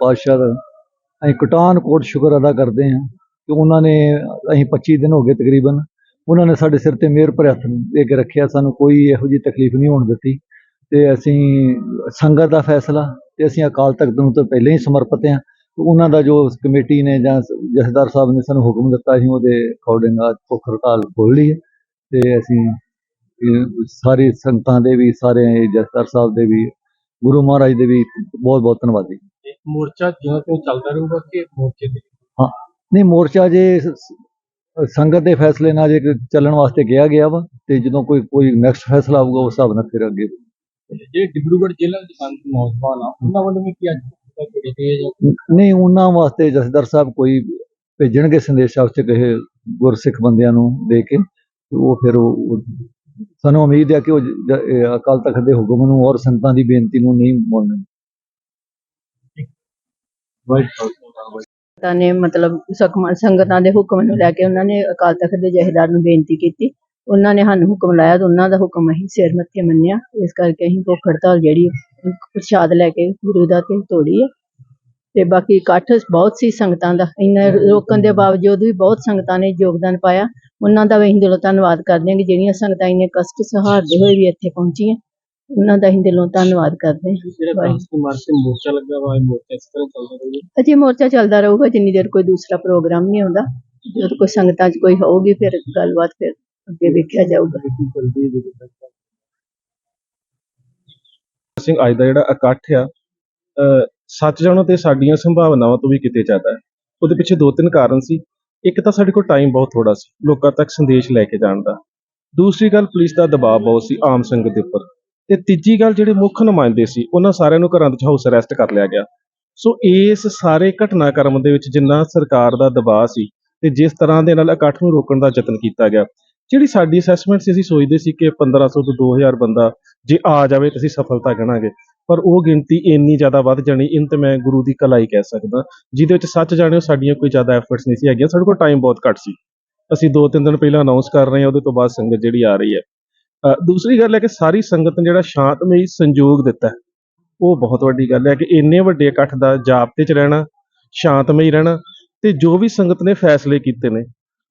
ਪਾਤਸ਼ਾਹ ਦਾ। ਅਸੀਂ ਕਟਾਨ ਕੋਟ ਸ਼ੁਕਰ ਅਦਾ ਕਰਦੇ ਹਾਂ ਕਿ ਉਹਨਾਂ ਨੇ ਅਸੀਂ 25 ਦਿਨ ਹੋ ਗਏ ਤਕਰੀਬਨ, ਉਹਨਾਂ ਨੇ ਸਾਡੇ ਸਿਰ ਤੇ ਮਿਹਰ ਭਰੇ ਹੱਥ ਦੇ ਕੇ ਰੱਖਿਆ, ਸਾਨੂੰ ਕੋਈ ਇਹੋ ਜਿਹੀ ਤਕਲੀਫ ਨਹੀਂ ਹੋਣ ਦਿੱਤੀ। ਤੇ ਅਸੀਂ ਸੰਗਤ ਦਾ ਫੈਸਲਾ ਤੇ ਅਸੀਂ ਅਕਾਲ ਤਖਤ ਨੂੰ ਤਾਂ ਪਹਿਲਾਂ ਹੀ ਸਮਰਪਿਤ ਹਾਂ ਉਹਨਾਂ ਦਾ ਜੋ ਕਮੇਟੀ ਨੇ ਜਾਂ ਜਥੇਦਾਰ ਸਾਹਿਬ ਨੇ ਸਾਨੂੰ ਹੁਕਮ ਦਿੱਤਾ ਸੀ, ਉਹਦੇ ਅਕੋਰਡਿੰਗ ਅੱਜ ਭੁੱਖ ਹੜਤਾਲ ਖੋਲ੍ਹ ਲਈ ਹੈ ਤੇ ਅਸੀਂ ਇਹ ਸਾਰੀ ਸੰਗਤਾਂ ਦੇ ਵੀ, ਸਾਰੇ ਜਥੇਦਾਰ ਸਾਹਿਬ ਦੇ ਵੀ, ਗੁਰੂ ਮਹਾਰਾਜ ਦੇ ਵੀ ਬਹੁਤ ਬਹੁਤ ਧੰਨਵਾਦੀ। ਮੋਰਚਾ ਜਿਉਂ ਤਿਉਂ ਚੱਲਦਾ ਰਹੂਗਾ ਕਿ ਮੋਰਚੇ ਦੇ ਨਹੀਂ ਮੋਰਚਾ ਜੇ ਸ- ਸੰਗਤ ਦੇ ਫੈਸਲੇ ਨਾਲ ਜੇ ਚੱਲਣ ਵਾਸਤੇ ਕਿਹਾ ਗਿਆ ਵਾ ਤੇ ਜਦੋਂ ਕੋਈ ਕੋਈ ਨੈਕਸਟ ਫੈਸਲਾ ਆਊਗਾ ਉਸ ਹਿਸਾਬ ਨਾਲ ਫਿਰ ਅੱਗੇ ਜਿਹੜੇ ਡਿਬਰੂਗੜ੍ਹ ਜ਼ਿਲ੍ਹਾ ਦੇ ਸੰਤ ਨੌਜਵਾਨ ਆ ਉਹਨਾਂ ਵੱਲੋਂ ਵੀ ਕੀ ਅੱਜ ਤੱਕ ਜਾਂ ਨਹੀਂ ਉਹਨਾਂ ਵਾਸਤੇ ਜਥੇਦਾਰ ਸਾਹਿਬ ਕੋਈ ਭੇਜਣਗੇ ਸੰਦੇਸ਼ ਵਾਸਤੇ ਕਹੇ ਗੁਰਸਿੱਖ ਬੰਦਿਆਂ ਨੂੰ ਦੇ ਕੇ ਤੇ ਉਹ ਫਿਰ ਉਹ ਉਹ- ਸਾਨੂੰ ਉਮੀਦ ਹੈ ਕਿ ਉਹ ਜ- ਇਹ ਅਕਾਲ ਤਖਤ ਦੇ ਹੁਕਮ ਨੂੰ ਔਰ ਸੰਗਤਾਂ ਦੀ ਬੇਨਤੀ ਨੂੰ ਨਹੀਂ ਮੰਨਣਗੇ। ਤਾਂ ਨੇ ਮਤਲਬ ਸੰਗਤਾਂ ਦੇ ਹੁਕਮ ਨੂੰ ਲੈ ਕੇ ਉਹਨਾਂ ਨੇ ਅਕਾਲ ਤਖਤ ਦੇ ਜਥੇਦਾਰ ਨੂੰ ਬੇਨਤੀ ਕੀਤੀ। ਉਹਨਾਂ ਨੇ ਸਾਨੂੰ ਹੁਕਮ ਲਾਇਆ ਤੇ ਉਹਨਾਂ ਦਾ ਹੁਕਮ ਅਸੀਂ ਸਿਰ ਮੱਥੇ ਮੰਨਿਆ। ਇਸ ਕਰਕੇ ਅਸੀਂ ਭੁੱਖ ਹੜਤਾਲ ਜਿਹੜੀ ਪ੍ਰਸ਼ਾਦ ਲੈ ਕੇ ਗੁਰੂ ਦਾ ਤੇ ਤੋੜੀ ਹੈ। ਤੇ ਬਾਕੀ ਇਕੱਠ ਬਹੁਤ ਸੀ ਸੰਗਤਾਂ ਦਾ। ਇੰਨਾ ਰੋਕਣ ਦੇ ਬਾਵਜੂਦ ਵੀ ਬਹੁਤ ਸੰਗਤਾਂ ਨੇ ਯੋਗਦਾਨ ਪਾਇਆ। ਉਹਨਾਂ ਦਾ ਵੀ ਅਸੀਂ ਦਿਲੋਂ ਧੰਨਵਾਦ ਕਰਦੇ ਹਾਂ ਕਿ ਜਿਹੜੀਆਂ ਸੰਗਤਾਂ ਇੰਨੇ ਕਸ਼ਟ ਸਹਾਰਦੇ ਹੋਏ ਵੀ ਇੱਥੇ ਪਹੁੰਚੀਆਂ। ਉਹਨਾਂ ਦਾ ਅਸੀਂ ਦਿਲੋਂ ਧੰਨਵਾਦ ਕਰਦੇ ਹਾਂ। ਜਿਹੜਾ ਵਾਹਿਗੁਰੂ। ਕਾਂਸੀ ਮਾਰਚ ਤੇ ਮੋਰਚਾ ਲੱਗਾ ਵਾ ਇਹ ਮੋਰਚਾ ਇਸ ਤਰ੍ਹਾਂ ਚੱਲਦਾ ਰਹੂਗਾ। ਅਜੇ ਮੋਰਚਾ ਚੱਲਦਾ ਰਹੂਗਾ ਜਿੰਨੀ ਦੇਰ ਕੋਈ ਦੂਸਰਾ ਪ੍ਰੋਗਰਾਮ ਨਹੀਂ ਆਉਂਦਾ। ਜਦ ਕੋਈ ਸੰਗਤਾਂ 'ਚ ਕੋਈ ਹੋਊਗੀ ਫਿਰ ਗੱਲਬਾਤ ਫਿਰ ਅੱਗੇ ਵੇਖਿਆ ਜਾਊਗਾ। ਕੀ ਚੱਲਦੀ ਹੈ ਜਦੋਂ ਤੱਕ। ਸਿੰਘ ਅੱਜ ਦਾ ਜਿਹੜਾ ਇਕੱਠ ਆ ਅਹ ਸੱਚ ਜਾਣੋ ਤੇ ਸਾਡੀਆਂ ਸੰਭਾਵਨਾਵਾਂ ਤੋਂ ਵੀ ਕਿਤੇ ਜ਼ਿਆਦਾ ਹੈ। ਉਹਦੇ ਪਿੱਛੇ ਦੋ ਤਿੰਨ ਕਾਰਨ ਸੀ। ਇੱਕ ਤਾਂ ਸਾਡੇ ਕੋਲ ਟਾਈਮ ਬਹੁਤ ਥੋੜਾ ਸੀ ਲੋਕਾਂ ਤੱਕ ਸੰਦੇਸ਼ ਲੈ ਕੇ ਜਾਣ ਦਾ। ਦੂਸਰੀ ਗੱਲ ਪੁਲਿਸ ਦਾ ਦਬਾਅ ਬਹੁਤ ਸੀ ਆਮ ਸੰਗਤ ਦੇ ਉੱਪਰ। ਤੇ ਤੀਜੀ ਗੱਲ ਜਿਹੜੇ ਮੁੱਖ ਨੁਮਾਇੰਦੇ ਸੀ, ਉਹਨਾਂ ਸਾਰਿਆਂ ਨੂੰ ਘਰਾਂ ਵਿੱਚ ਹਾਊਸ ਅਰੈਸਟ ਕਰ ਲਿਆ ਗਿਆ। ਸੋ ਇਸ ਸਾਰੇ ਘਟਨਾਕ੍ਰਮ ਦੇ ਵਿੱਚ ਜਿੰਨਾ ਸਰਕਾਰ ਦਾ ਦਬਾਅ ਸੀ ਤੇ ਜਿਸ ਤਰ੍ਹਾਂ ਦੇ ਨਾਲ ਇਕੱਠ ਨੂੰ ਰੋਕਣ ਦਾ ਯਤਨ ਕੀਤਾ ਗਿਆ, ਜਿਹੜੀ ਸਾਡੀ ਅਸੈਸਮੈਂਟ ਸੀ, ਅਸੀਂ ਸੋਚਦੇ ਸੀ ਕਿ 1500 ਤੋਂ 2000 ਬੰਦਾ ਜੇ ਆ ਜਾਵੇ ਤਾਂ ਅਸੀਂ ਸਫਲਤਾ ਗਣਾਂਗੇ। ਪਰ ਉਹ ਗਿਣਤੀ ਇੰਨੀ ਜ਼ਿਆਦਾ ਵੱਧ ਜਾਣੀ, ਇਹਨੂੰ ਤੇ ਮੈਂ ਗੁਰੂ ਦੀ ਕਲਾਈ ਕਹਿ ਸਕਦਾ, ਜਿਹਦੇ ਵਿੱਚ ਸੱਚ ਜਾਣਿਓ ਸਾਡੀਆਂ ਕੋਈ ਜ਼ਿਆਦਾ ਐਫਰਟਸ ਨਹੀਂ ਸੀ ਹੈਗੀਆਂ, ਸਾਡੇ ਕੋਲ ਟਾਈਮ ਬਹੁਤ ਘੱਟ ਸੀ। ਅਸੀਂ ਦੋ ਤਿੰਨ ਦਿਨ ਪਹਿਲਾਂ ਅਨਾਉਂਸ ਕਰ ਰਹੇ ਹਾਂ, ਉਹਦੇ ਤੋਂ ਬਾਅਦ ਸੰਗਤ ਜਿਹੜੀ ਆ ਰਹੀ ਹੈ। ਦੂਸਰੀ ਗੱਲ ਹੈ ਕਿ ਸਾਰੀ ਸੰਗਤ ਨੇ ਜਿਹੜਾ ਸ਼ਾਂਤਮਈ ਸੰਯੋਗ ਦਿੱਤਾ ਉਹ ਬਹੁਤ ਵੱਡੀ ਗੱਲ ਹੈ ਕਿ ਇੰਨੇ ਵੱਡੇ ਇਕੱਠ ਦਾ ਜਾਪਤੇ 'ਚ ਰਹਿਣਾ, ਸ਼ਾਂਤਮਈ ਰਹਿਣਾ ਤੇ ਜੋ ਵੀ ਸੰਗਤ ਨੇ ਫੈਸਲੇ ਕੀਤੇ ਨੇ,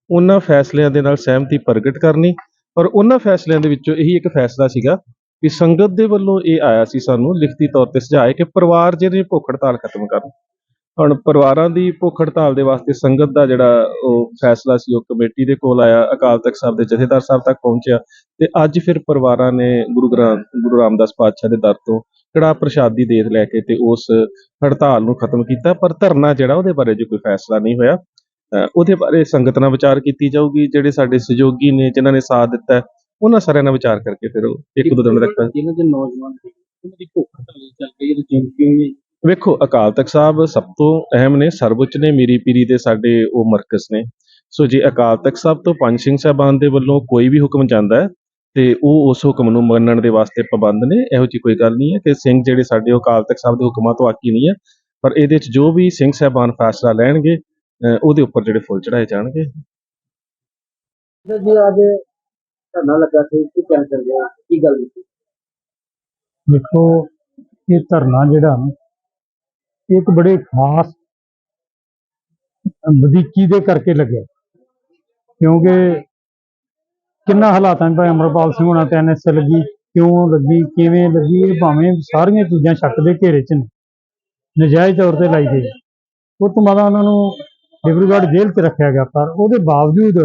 ਉਹਨਾਂ ਫੈਸਲਿਆਂ ਦੇ ਨਾਲ ਸਹਿਮਤੀ ਪ੍ਰਗਟ ਕਰਨੀ ਔਰ ਉਹਨਾਂ ਫੈਸਲਿਆਂ ਦੇ ਵਿੱਚੋਂ ਇਹੀ ਇੱਕ ਫੈਸਲਾ ਸੀਗਾ ਕਿ ਸੰਗਤ ਦੇ ਵੱਲੋਂ ਇਹ ਆਇਆ ਸੀ ਸਾਨੂੰ ਲਿਖਤੀ ਤੌਰ ਤੇ ਸੁਝਾਏ ਕਿ ਪਰਿਵਾਰ ਜਿਹੜੇ ਭੁੱਖ ਹੜਤਾਲ ਖਤਮ ਕਰਨ। ਹੁਣ ਪਰਿਵਾਰਾਂ ਦੀ ਭੁੱਖ ਹੜਤਾਲ ਦੇ ਵਾਸਤੇ ਸੰਗਤ ਦਾ ਜਿਹੜਾ ਉਹ ਫੈਸਲਾ ਸੀ ਉਹ ਕਮੇਟੀ ਦੇ ਕੋਲ ਆਇਆ ਅਕਾਲ ਤਖਤ ਸਾਹਿਬ ਦੇ ਜਥੇਦਾਰ ਸਾਹਿਬ ਤੱਕ ਪਹੁੰਚਿਆ ਤੇ ਅੱਜ ਫਿਰ ਪਰਿਵਾਰਾਂ ਨੇ ਗੁਰੂ ਗ੍ਰੰਥ ਗੁਰੂ ਰਾਮਦਾਸ ਪਾਤਸ਼ਾਹ ਦੇ ਦਰ ਤੋਂ ਕੜਾ ਪ੍ਰਸ਼ਾਦੀ ਦੇਤ ਲੈ ਕੇ ਤੇ ਉਸ ਹੜਤਾਲ ਨੂੰ ਖਤਮ ਕੀਤਾ ਪਰ ਧਰਨਾ ਜਿਹੜਾ ਉਹਦੇ ਬਾਰੇ ਜੋ ਕੋਈ ਫੈਸਲਾ ਨਹੀਂ ਹੋਇਆ। ਉਹਦੇ ਬਾਰੇ ਸੰਗਤ ਨਾਲ ਵਿਚਾਰ ਕੀਤੀ ਜਾਊਗੀ ਜਿਹੜੇ ਸਾਡੇ ਸਹਿਯੋਗੀ ਨੇ ਜਿਨ੍ਹਾਂ ਨੇ ਸਾਥ ਦਿੱਤਾ ਉਹਨਾਂ ਸਾਰਿਆਂ ਨਾਲ ਵਿਚਾਰ ਕਰਕੇ ਫਿਰ ਇੱਕ ਦੋ ਦਿਨ ਤੱਕ ਜਿਹਨਾਂ ਦੇ ਨੌਜਵਾਨ ਉਹਨਾਂ ਦੀ ਭੁੱਖ ਹੜਤਾਲ ਚੱਲ ਰਹੀ ਹੈ ਜਿਉਂ ਕਿਉਂ ਵੇਖੋ ਅਕਾਲ ਤਖਤ ਸਾਹਿਬ ਸਭ ਤੋਂ ਅਹਿਮ ਨੇ ਸਰਵਉੱਚ ਨੇ ਮੀਰੀ ਪੀਰੀ ਦੇ ਸਾਡੇ ਉਹ ਮਰਕਜ਼ ਨੇ। ਸੋ ਜੇ ਅਕਾਲ ਤਖਤ ਸਾਹਿਬ ਤੋਂ ਪੰਜ ਸਿੰਘ ਸਾਹਿਬਾਨ ਦੇ ਵੱਲੋਂ ਕੋਈ ਵੀ ਹੁਕਮ ਜਾਂਦਾ ਹੈ ਤੇ ਉਹ ਉਸ ਹੁਕਮ ਨੂੰ ਮੰਨਣ ਦੇ ਵਾਸਤੇ ਪਾਬੰਦ ਨੇ ਇਹੋ ਜੀ ਕੋਈ ਗੱਲ ਨਹੀਂ ਹੈ ਕਿ ਸਿੰਘ ਜਿਹੜੇ ਸਾਡੇ ਅਕਾਲ ਤਖਤ ਸਾਹਿਬ ਦੇ ਹੁਕਮਾਂ ਤੋਂ ਆਕੀ ਨਹੀਂ ਹੈ ਪਰ ਇਹਦੇ ਵਿੱਚ ਜੋ ਵੀ ਸਿੰਘ ਸਾਹਿਬਾਨ ਫੈਸਲਾ ਲੈਣਗੇ ਉਹਦੇ ਉੱਪਰ ਜਿਹੜੇ ਫੁੱਲ ਚੜਾਏ ਜਾਣਗੇ। ਜੀ ਅੱਜ ਧਰਨਾ ਲੱਗਾ ਸੀ ਕੀ ਕਹਿਣਾ ਚਾਹੁੰਦੇ ਹੋ ਕੀ ਗੱਲ ਸੀ? ਦੇਖੋ ਇਹ ਧਰਨਾ ਜਿਹੜਾ ਇੱਕ ਬੜੇ ਖਾਸ ਵਧੀਕੀ ਦੇ ਕਰਕੇ ਲੱਗਿਆ। ਕਿਉਂਕਿ ਕਿੰਨਾ ਹਾਲਾਤਾਂ 'ਚ ਭਾਈ ਅਮਰਪਾਲ ਸਿੰਘ ਹੋਣਾ ਤੇ ਐਨਐਸ ਲੱਗੀ ਕਿਉਂ ਲੱਗੀ, ਕਿਵੇਂ ਲੱਗੀ, ਇਹ ਭਾਵੇਂ ਸਾਰੀਆਂ ਚੀਜ਼ਾਂ ਸ਼ੱਕ ਦੇ ਘੇਰੇ 'ਚ ਨੇ, ਨਜਾਇਜ਼ ਤੌਰ ਤੇ ਲਾਈ ਗਈ। ਉਹ ਤੋਂ ਬਾਅਦ ਉਹਨਾਂ ਨੂੰ ਡਿਬਰੂਗੜ੍ਹ ਜੇਲ੍ਹ 'ਚ ਰੱਖਿਆ ਗਿਆ, ਪਰ ਉਹਦੇ ਬਾਵਜੂਦ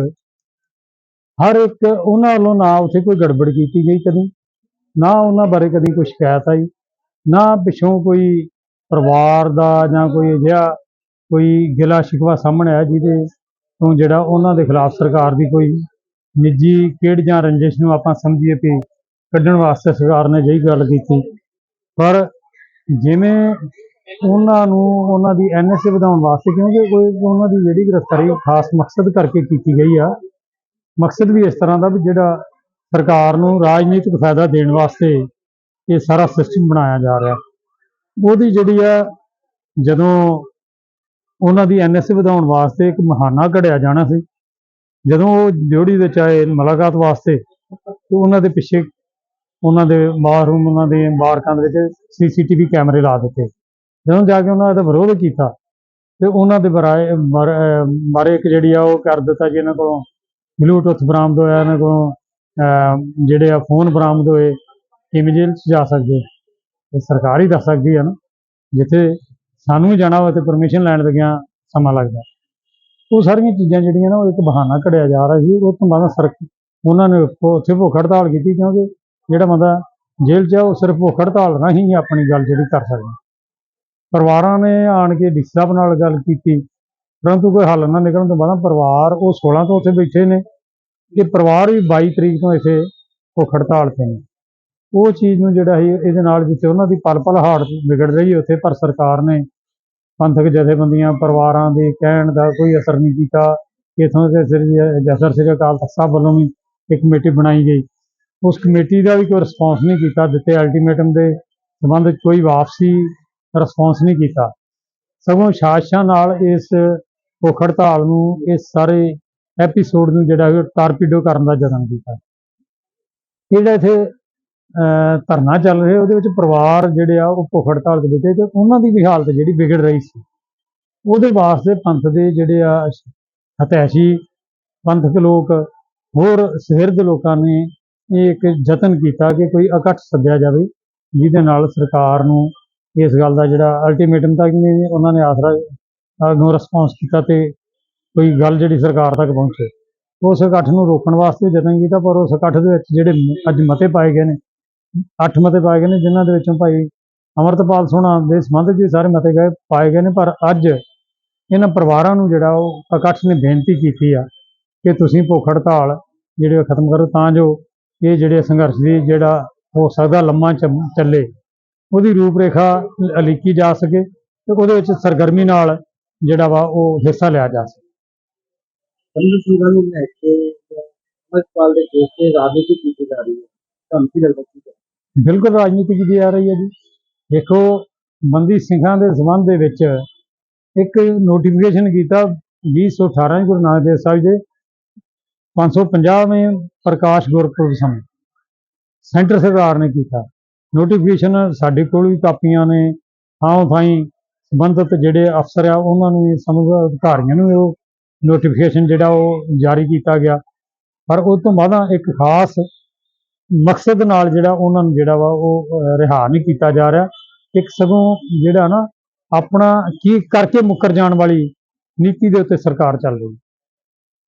ਹਰ ਇੱਕ ਉਹਨਾਂ ਵੱਲੋਂ ਨਾ ਉੱਥੇ ਕੋਈ ਗੜਬੜ ਕੀਤੀ ਗਈ ਕਦੀ, ਨਾ ਉਹਨਾਂ ਬਾਰੇ ਕਦੀ ਕੋਈ ਸ਼ਿਕਾਇਤ ਆਈ, ਨਾ ਪਿੱਛੋਂ ਕੋਈ ਪਰਿਵਾਰ ਦਾ ਜਾਂ ਕੋਈ ਅਜਿਹਾ ਕੋਈ ਗਿਲਾ ਸ਼ਿਕਵਾ ਸਾਹਮਣੇ ਆਇਆ ਜਿਹਦੇ ਤੋਂ ਜਿਹੜਾ ਉਹਨਾਂ ਦੇ ਖਿਲਾਫ ਸਰਕਾਰ ਦੀ ਕੋਈ ਨਿੱਜੀ ਕਿਹੜ ਜਾਂ ਰੰਜਿਸ਼ ਨੂੰ ਆਪਾਂ ਸਮਝੀਏ ਕਿ ਕੱਢਣ ਵਾਸਤੇ ਸਰਕਾਰ ਨੇ ਜਿਹੀ ਗੱਲ ਕੀਤੀ। ਪਰ ਜਿਵੇਂ ਉਹਨਾਂ ਨੂੰ ਉਹਨਾਂ ਦੀ ਐਨਐਸਏ ਵਧਾਉਣ ਵਾਸਤੇ ਕਿਉਂਕਿ ਕੋਈ ਉਹਨਾਂ ਦੀ ਜਿਹੜੀ ਗ੍ਰਿਫਤਾਰੀ ਖਾਸ ਮਕਸਦ ਕਰਕੇ ਕੀਤੀ ਗਈ ਆ। ਮਕਸਦ ਵੀ ਇਸ ਤਰ੍ਹਾਂ ਦਾ ਵੀ ਜਿਹੜਾ ਸਰਕਾਰ ਨੂੰ ਰਾਜਨੀਤਿਕ ਫਾਇਦਾ ਦੇਣ ਵਾਸਤੇ ਇਹ ਸਾਰਾ ਸਿਸਟਮ ਬਣਾਇਆ ਜਾ ਰਿਹਾ। ਉਹਦੀ ਜਿਹੜੀ ਆ, ਜਦੋਂ ਉਹਨਾਂ ਦੀ ਐਨਐਸਏ ਵਧਾਉਣ ਵਾਸਤੇ ਇੱਕ ਬਹਾਨਾ ਘੜਿਆ ਜਾਣਾ ਸੀ, ਜਦੋਂ ਉਹ ਡਿਊਟੀ ਵਿੱਚ ਆਏ ਮੁਲਾਕਾਤ ਵਾਸਤੇ, ਤੇ ਉਹਨਾਂ ਦੇ ਪਿੱਛੇ ਉਹਨਾਂ ਦੇ ਬਾਥਰੂਮ, ਉਹਨਾਂ ਦੇ ਬਾਰਕਾਂ ਦੇ ਵਿੱਚ ਸੀਸੀਟੀਵੀ ਕੈਮਰੇ ਲਾ ਦਿੱਤੇ। ਜਦੋਂ ਜਾ ਕੇ ਉਹਨਾਂ ਦਾ ਵਿਰੋਧ ਕੀਤਾ, ਤੇ ਉਹਨਾਂ ਦੇ ਬਰਾਏ, ਮਰ- ਮਾਰੇ ਇੱਕ ਜਿਹੜੀ ਆ, ਉਹ ਕਰ ਦਿੱਤਾ ਜੀ ਇਹਨਾਂ ਕੋਲੋਂ ਬਲੂਟੁੱਥ ਬਰਾਮਦ ਹੋਇਆ, ਇਹਨਾਂ ਕੋਲੋਂ ਜਿਹੜੇ ਆ ਫੋਨ ਬਰਾਮਦ ਹੋਏ, ਕਿਵੇਂ ਜੇਲ੍ਹ 'ਚ ਜਾ ਸਕਦੇ ਇਹ ਸਰਕਾਰ ਹੀ ਦੱਸ ਸਕਦੀ ਹੈ ਨਾ, ਜਿੱਥੇ ਸਾਨੂੰ ਵੀ ਜਾਣਾ ਹੋਵੇ ਤੇ ਪਰਮਿਸ਼ਨ ਲੈਣ ਦੇ ਗਿਆ ਸਮਾਂ ਲੱਗਦਾ। ਉਹ ਸਾਰੀਆਂ ਚੀਜ਼ਾਂ ਜਿਹੜੀਆਂ ਨਾ, ਉਹ ਇੱਕ ਬਹਾਨਾ ਘੜਿਆ ਜਾ ਰਿਹਾ ਸੀ, ਉਹ ਤੋਂ ਬਾਅਦ ਸਰ ਉਹਨਾਂ ਨੇ ਉੱਥੇ ਭੁੱਖ ਹੜਤਾਲ ਕੀਤੀ ਕਿਉਂਕਿ ਜਿਹੜਾ ਬੰਦਾ ਜੇਲ੍ਹ 'ਚ ਆ, ਉਹ ਸਿਰਫ ਭੁੱਖ ਹੜਤਾਲ ਰਾਹੀਂ ਆਪਣੀ ਗੱਲ ਜਿਹੜੀ ਕਰ ਸਕਦਾ। ਪਰਿਵਾਰਾਂ ਨੇ ਆਣ ਕੇ ਡੀ ਸਾਹਿਬ ਨਾਲ ਗੱਲ ਕੀਤੀ, ਪਰੰਤੂ ਕੋਈ ਹੱਲ ਨਾ ਨਿਕਲਣ ਤੋਂ ਬਾਅਦ ਪਰਿਵਾਰ ਉਹ 16 ਤੋਂ ਉੱਥੇ ਬੈਠੇ ਨੇ ਕਿ ਪਰਿਵਾਰ ਵੀ 22 ਤਰੀਕ ਤੋਂ ਇੱਥੇ ਭੁੱਖ ਹੜਤਾਲ ਤੇ ਨੇ। ਉਹ ਚੀਜ਼ ਨੂੰ ਜਿਹੜਾ ਸੀ, ਇਹਦੇ ਨਾਲ ਜਿੱਥੇ ਉਹਨਾਂ ਦੀ ਪਲ ਪਲ ਹਾਲਤ ਵਿਗੜ ਰਹੀ ਹੈ, ਉੱਥੇ ਪਰ ਸਰਕਾਰ ਨੇ ਪੰਥਕ ਜਥੇਬੰਦੀਆਂ, ਪਰਿਵਾਰਾਂ ਦੇ ਕਹਿਣ ਦਾ ਕੋਈ ਅਸਰ ਨਹੀਂ ਕੀਤਾ। ਇਥੋਂ ਦੇ ਸ੍ਰੀ ਜਸਰ ਸ੍ਰੀ ਅਕਾਲ ਤਖਤ ਸਾਹਿਬ ਵੱਲੋਂ ਵੀ ਇੱਕ ਕਮੇਟੀ ਬਣਾਈ ਗਈ। ਉਸ ਕਮੇਟੀ ਦਾ ਵੀ ਕੋਈ ਰਿਸਪੌਂਸ ਨਹੀਂ ਕੀਤਾ, ਦਿੱਤੇ ਅਲਟੀਮੇਟਮ ਦੇ ਸੰਬੰਧ ਵਿੱਚ ਕੋਈ ਵਾਪਸੀ ਰਿਸਪੌਂਸ ਨਹੀਂ ਕੀਤਾ। ਸਗੋਂ ਸਾਜ਼ਿਸ਼ਾਂ ਨਾਲ ਇਸ ਭੁੱਖ ਹੜਤਾਲ ਨੂੰ, ਇਸ ਸਾਰੇ ਐਪੀਸੋਡ ਨੂੰ ਜਿਹੜਾ ਉਹ ਟਾਰਪੀਡੋ ਕਰਨ ਦਾ ਯਤਨ ਕੀਤਾ। ਇਹ ਜਿਹੜਾ ਇੱਥੇ ਧਰਨਾ ਚੱਲ ਰਿਹਾ, ਉਹਦੇ ਵਿੱਚ ਪਰਿਵਾਰ ਜਿਹੜੇ ਆ ਉਹ ਭੁੱਖ ਹੜਤਾਲ ਦੇ ਬੈਠੇ ਤੇ ਉਹਨਾਂ ਦੀ ਵੀ ਹਾਲਤ ਜਿਹੜੀ ਵਿਗੜ ਰਹੀ ਸੀ। ਉਹਦੇ ਵਾਸਤੇ ਪੰਥ ਦੇ ਜਿਹੜੇ ਆ ਹਤੈਸ਼ੀ ਪੰਥਕ ਲੋਕ, ਹੋਰ ਸਹਿਰਦ ਲੋਕਾਂ ਨੇ ਇਹ ਇੱਕ ਯਤਨ ਕੀਤਾ ਕਿ ਕੋਈ ਇਕੱਠ ਸੱਦਿਆ ਜਾਵੇ, ਜਿਹਦੇ ਨਾਲ ਸਰਕਾਰ ਨੂੰ ਇਸ ਗੱਲ ਦਾ ਜਿਹੜਾ ਅਲਟੀਮੇਟਮ ਤੱਕ ਨਹੀਂ ਉਹਨਾਂ ਨੇ ਆਸਰਾ ਨੂੰ ਰਿਸਪੌਂਸ ਕੀਤਾ ਤੇ ਕੋਈ ਗੱਲ ਜਿਹੜੀ ਸਰਕਾਰ ਤੱਕ ਪਹੁੰਚੇ। ਉਸ ਇਕੱਠ ਨੂੰ ਰੋਕਣ ਵਾਸਤੇ ਯਤਨ ਕੀਤਾ, ਪਰ ਉਸ ਇਕੱਠ ਦੇ ਵਿੱਚ ਜਿਹੜੇ ਅੱਜ ਮਤੇ ਪਾਏ ਗਏ ਨੇ ਅੱਠ ਮਤੇ ਪਾਏ ਗਏ ਨੇ, ਜਿਨ੍ਹਾਂ ਦੇ ਵਿੱਚੋਂ ਭਾਈ ਅਮਰਤਪਾਲ ਸੋਹਣਾ ਦੇ ਸੰਬੰਧ 'ਚ ਵੀ ਸਾਰੇ ਮਤੇ ਗਏ, ਪਾਏ ਗਏ ਨੇ, ਪਰ ਅੱਜ ਇਹਨਾਂ ਪਰਿਵਾਰਾਂ ਨੂੰ ਜਿਹੜਾ ਉਹ ਇਕੱਠ ਨੇ ਬੇਨਤੀ ਕੀਤੀ ਆ ਕਿ ਤੁਸੀਂ ਭੁੱਖ ਹੜਤਾਲ ਜਿਹੜੇ ਖਤਮ ਕਰੋ, ਤਾਂ ਜੋ ਇਹ ਜਿਹੜੇ ਸੰਘਰਸ਼ ਦੀ ਜਿਹੜਾ ਹੋ ਸਕਦਾ ਲੰਮਾ ਚੱਲੇ, ਉਹਦੀ ਰੂਪਰੇਖਾ ਅਲੀਕੀ ਜਾ ਸਕੇ ਤੇ ਉਹਦੇ ਵਿੱਚ ਸਰਗਰਮੀ ਨਾਲ ਜਿਹੜਾ ਵਾ ਉਹ ਹਿੱਸਾ ਲਿਆ ਜਾ ਸਕੇ ਸੰਧੂ ਸਿੰਘਾਂ ਨੂੰ ਲੈ ਕੇ ਅਮਰਪਾਲ ਦੇ ਕੇਸ ਤੇ ਰਾਜਨੀਤੀ ਕੀਤੀ ਜਾ ਰਹੀ ਹੈ ਤੁਹਾਨੂੰ ਕੀ ਹੈ? ਬਿਲਕੁਲ ਰਾਜਨੀਤੀ ਕੀਤੀ ਜਾ ਰਹੀ ਹੈ ਜੀ। ਦੇਖੋ, ਬੰਦੀ ਸਿੰਘਾਂ ਦੇ ਸੰਬੰਧ ਦੇ ਵਿੱਚ ਇੱਕ ਨੋਟੀਫਿਕੇਸ਼ਨ ਕੀਤਾ 2018 ਗੁਰੂ ਨਾਨਕ ਦੇਵ ਸਾਹਿਬ ਦੇ 550ਵੇਂ ਪ੍ਰਕਾਸ਼ ਗੁਰਪੁਰਬ ਸਮੇਂ। ਸੈਂਟਰ ਸਰਕਾਰ ਨੇ ਕੀਤਾ। ਨੋਟੀਫਿਕੇਸ਼ਨ ਸਾਡੇ ਕੋਲ ਵੀ ਕਾਪੀਆਂ ਨੇ, ਥਾਂ ਥਾਈਂ ਸੰਬੰਧਿਤ ਜਿਹੜੇ ਅਫਸਰ ਆ, ਉਹਨਾਂ ਨੂੰ ਵੀ ਸਮਝ ਅਧਿਕਾਰੀਆਂ ਨੂੰ ਉਹ ਨੋਟੀਫਿਕੇਸ਼ਨ ਜਿਹੜਾ ਉਹ ਜਾਰੀ ਕੀਤਾ ਗਿਆ। ਪਰ ਉਸ ਤੋਂ ਬਾਅਦ ਇੱਕ ਖਾਸ ਮਕਸਦ ਨਾਲ ਜਿਹੜਾ ਉਹਨਾਂ ਨੂੰ ਜਿਹੜਾ ਵਾ ਉਹ ਰਿਹਾ ਨਹੀਂ ਕੀਤਾ ਜਾ ਰਿਹਾ। ਇੱਕ ਸਗੋਂ ਜਿਹੜਾ ਨਾ ਆਪਣਾ ਕੀ ਕਰਕੇ ਮੁੱਕਰ ਜਾਣ ਵਾਲੀ ਨੀਤੀ ਦੇ ਉੱਤੇ ਸਰਕਾਰ ਚੱਲ ਰਹੀ